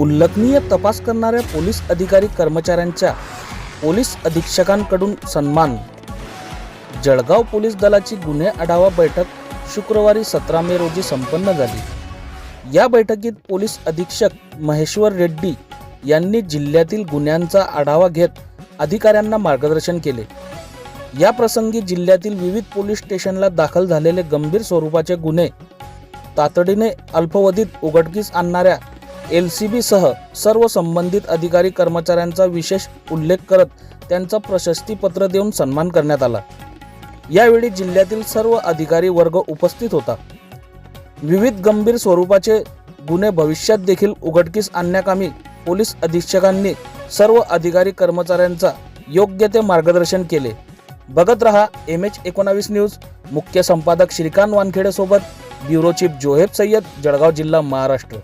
उल्लेखनीय तपास करणाऱ्या पोलीस अधिकारी कर्मचाऱ्यांच्या पोलीस अधीक्षकांकडून सन्मान. जळगाव पोलीस दलाची गुन्हे आढावा बैठक शुक्रवारी सतरा मे रोजी संपन्न झाली. या बैठकीत पोलीस अधीक्षक महेश्वर रेड्डी यांनी जिल्ह्यातील गुन्ह्यांचा आढावा घेत अधिकाऱ्यांना मार्गदर्शन केले. या प्रसंगी जिल्ह्यातील विविध पोलीस स्टेशनला दाखल झालेले गंभीर स्वरूपाचे गुन्हे तातडीने अल्पवधीत उघडकीस आणणाऱ्या एल सी बीसह सर्व संबंधित अधिकारी कर्मचाऱ्यांचा विशेष उल्लेख करत त्यांचा प्रशस्तीपत्र देऊन सन्मान करण्यात आला. यावेळी जिल्ह्यातील सर्व अधिकारी वर्ग उपस्थित होता. विविध गंभीर स्वरूपाचे गुन्हे भविष्यात देखील उघडकीस आणण्याकामी पोलीस अधीक्षकांनी सर्व अधिकारी कर्मचाऱ्यांचा योग्य ते मार्गदर्शन केले. बघत रहा एम एच एकोणावीस न्यूज. मुख्य संपादक श्रीकांत वानखेडे सोबत ब्युरो चीफ जोहेब सय्यद जळगाव जिल्हा महाराष्ट्र.